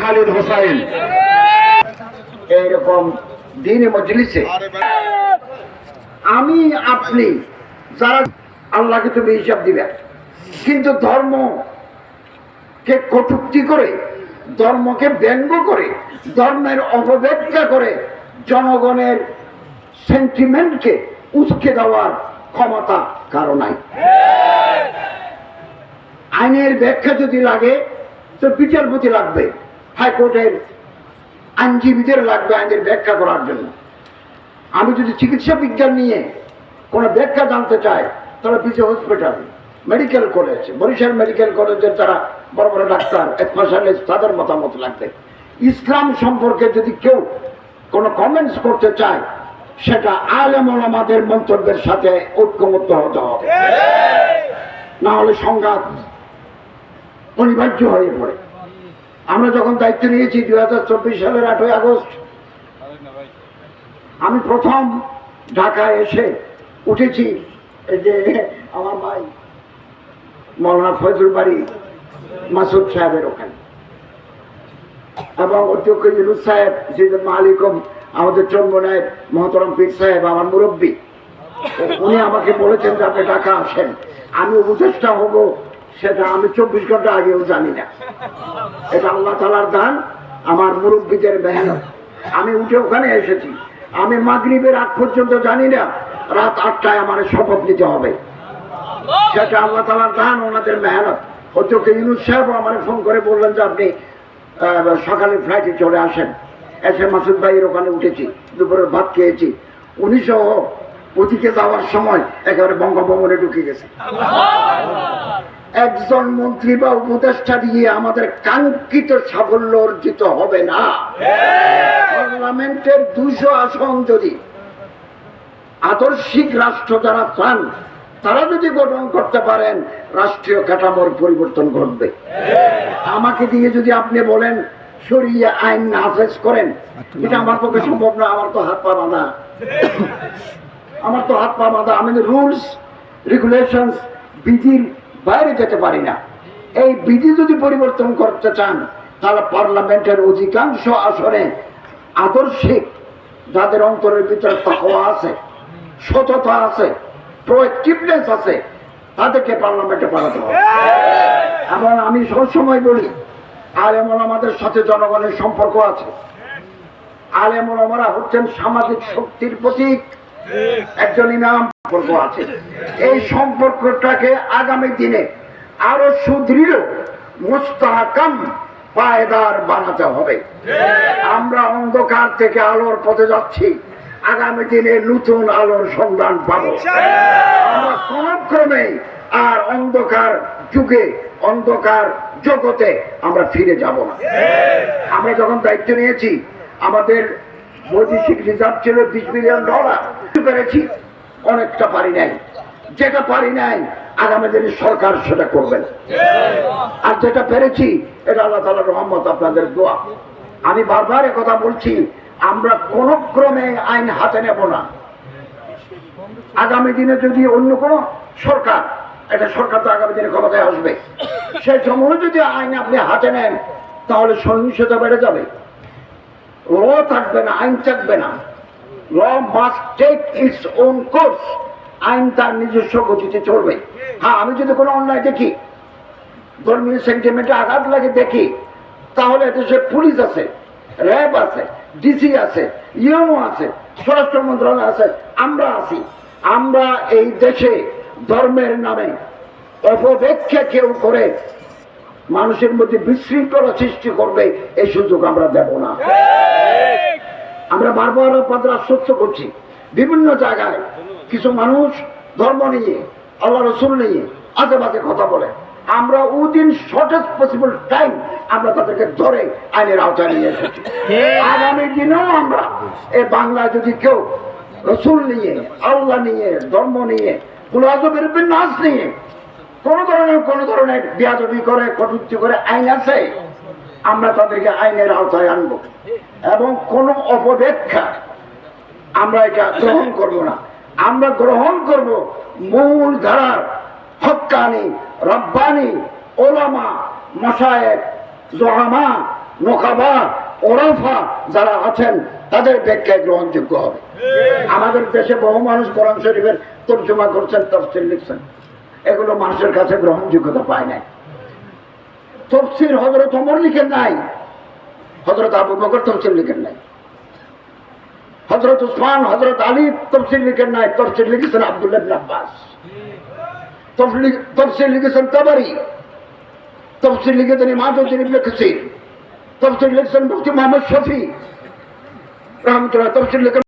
খালিদ হোসাইন। এইরকম দিনে মজলিসে আমি, আপনি, যারা আল্লাহকে তুমি হিসাব দিবে, কিন্তু ধর্ম কে কটুক্তি করে, ধর্মকে ব্যঙ্গ করে, ধর্মের অপব্যাখ্যা করে, জনগণের সেন্টিমেন্টকে উস্কে দেওয়ার ক্ষমতা কারও নাই। আইনের ব্যাখ্যা যদি লাগে তো বিচারপতি লাগবে হাইকোর্টের আইনজীবীদের লাগবে আইনের ব্যাখ্যা করার জন্য। আমি যদি চিকিৎসা বিজ্ঞান নিয়ে কোনো ব্যাখ্যা জানতে চাই তাহলে পিছে hospital medical college Barishal medical কলেজের যারা বড় বড় ডাক্তার স্পেশালিস্ট তাদের মতামত লাগবে। ইসলাম সম্পর্কে যদি কেউ কোনো কমেন্টস করতে চায় সেটা আলেম আমাদের মন্তব্যের সাথে ঐক্যমত্য হতে হবে। না হলে সংঘাত অনিবার্য হয়ে পড়ে। আমরা যখন দায়িত্ব নিয়েছি দুই হাজার চব্বিশ সালের আটই আগস্ট, আমি প্রথম ঢাকায় এসে উঠেছি, এই যে আমার ভাই মৌলানা ফজল বাড়ি মাসুদ সাহেবের ওখানে। এবং অধ্যক্ষ ইউনুস সাহেব সিদ্দিক মালিকম, আমাদের চন্মনায়ের মহতরম পীর সাহেব, আমার মুরব্বী, উনি আমাকে বলেছেন যে আপনি ঢাকা আসেন। আমি উপদেষ্টা হব সেটা আমি চব্বিশ ঘণ্টা আগেও জানি না। এটা আল্লাহ তালার দান, আমার মুরব্বীদের মেহনত। আমি উঠে ওখানে এসেছি। আমি মাগরিবের আগ পর্যন্ত জানি না, রাত আটটায় আমার শপথ নিতে হবে। সেটা আল্লাহ তালার দান, ওনাদের মেহনত। অধ্যক্ষ ইউনুস সাহেব আমার ফোন করে বললেন যে আপনি সকালে ফ্লাইটে চলে আসেন। এসে মাসুদ ভাইয়ের ওখানে উঠেছি, দুপুরের ভাত খেয়েছি। উনি সহ ওদিকে যাওয়ার সময় একেবারে বঙ্গভবনে ঢুকে গেছে। একজন মন্ত্রী বা উপদেষ্টা দিয়ে আমাদের কাঙ্ক্ষিত সাফল্য অর্জিত হবে না। পার্লামেন্টের দুশো আসন যদি আদর্শিক রাষ্ট্র যারা চান, তারা যদি গঠন করতে পারেন, রাষ্ট্রীয় কাঠামোর পরিবর্তন ঘটবে। আমাকে দিয়ে যদি আপনি বলেন, সরিয়ে আইন নাফেজ করেন, এটা আমার পক্ষে সম্ভব না, আমার তো হাত পা বাঁধা। আমার তো হাত পা বাঁধা, আমি রুলস রেগুলেশনস বিধির বাইরে যেতে পারি না। এই বিধি যদি পরিবর্তন করতে চান, তাহলে পার্লামেন্টের অধিকাংশ আসনে আদর্শিক, যাদের অন্তরের ভিতরে তাকওয়া আছে, সততা আছে প্রোয়েক্টিভনেস আছে, তাদেরকে পার্লামেন্টে পাঠাতে হবে। এবং আমি সবসময় বলি আলেমন আমাদের সাথে জনগণের সম্পর্ক আছে। আলেমন আমরা হচ্ছেন সামাজিক শক্তির প্রতীক। একজন ইমাম সম্পর্ক আছে। এই সম্পর্কটাকে আগামী দিনে আরও সুদৃঢ়, মুস্তাহকাম পায়দার বানাতে হবে। আমরা অন্ধকার থেকে আলোর পথে যাচ্ছি। আগামী দিনে নতুন আলোর সন্ধান পাবো। আমরা কোন ক্রমে আর অন্ধকার যুগে, অন্ধকার জগতে আমরা ফিরে যাব না। আমরা যখন দায়িত্ব নিয়েছি, আমাদের বৈদেশিক রিজার্ভ ছিল বিশ মিলিয়ন ডলার। পেরেছি? অনেকটা পারি নাই। যেটা পারি নাই, আগামী দিনে সরকার সেটা করবেন। আর যেটা পেরেছি, এটা আল্লাহ তালা রহমত আপনাদের দোয়া। আমি বারবার কথা বলছি, আমরা কোন ক্রমে আইন হাতে নেব না। আগামী দিনে যদি অন্য কোনো সরকার, এটা সরকার তো আগামী দিনে ক্ষমতায় আসবে। সেই সময় যদি আইন আপনি হাতে নেন, তাহলে সহিংসতা বেড়ে যাবে। ল থাকবে না, আইন থাকবে না। Law must take its own course আইন তার নিজস্ব গতিতে চলবে। হ্যাঁ আমি যদি কোনো অন্যায় দেখি, ধর্মীয় সেন্টিমেন্টে আঘাত লাগে দেখি, তাহলে দেশে পুলিশ আছে, র্যাব আছে ডিসি আছে ইউনো আছে, স্বরাষ্ট্র মন্ত্রণালয় আছে, আমরা আছি। আমরা এই দেশে ধর্মের নামে অপব্যাখ্যা কেউ করে মানুষের মধ্যে বিশৃঙ্খলা সৃষ্টি করবে, এই সুযোগ আমরা দেব না। আমরা বারবার আপনাদের আশ্বস্ত করছি, বিভিন্ন জায়গায় কিছু মানুষ ধর্ম নিয়ে, আল্লাহ রসুল নিয়ে আজে বাজে কথা বলে। আমরা উদিন শর্টেস্ট পসিবল টাইম আমরা তাদেরকে ধরে আইনের আওতায় নিয়ে এসেছি। আগামী দিনেও আমরা এ বাংলায় যদি কেউ রসুল নিয়ে, আল্লাহ নিয়ে, ধর্ম নিয়ে কুলাজবের নাচ নিয়ে কোন ধরনের কোন ধরনের বিয়াদবি করে কটুক্তি করে আইন আছে? আমরা তাদেরকে আইনের আওতায় আনব। এবং কোন অপব্যাখ্যা আমরা এটা গ্রহণ করব না। আমরা গ্রহণ করব মূল ধারার হক্কানি রব্বানি ওলামা মশায়ের জহামা নোকাবা ওরাফা যারা আছেন তাদের ব্যাখ্যায় গ্রহণযোগ্য হবে। আমাদের দেশে বহু মানুষ কোরআন শরীফের তর্জমা করছেন তফসিল লিখছেন। এগুলো মানুষের কাছে গ্রহণযোগ্যতা পায় নাই। তফসির হজরত অমর লিখেন নাই। হজরত আবু বকর তফসিল লিখেন নাই। হজরত উসমান হজরত আলী তফসিল লিখেন নাই। তফসিল লিখেছেন আব্দুল্লাহ আব্বাস। তফসিল লিখেছেন তাবারি। তফসিল লিখেছেন ইমাদুদ্দিন ইবনে তফসিল লিখেছেন মুফতি মোহাম্মদ শফি। রহমতুল্লাহ তফসিল লিখেন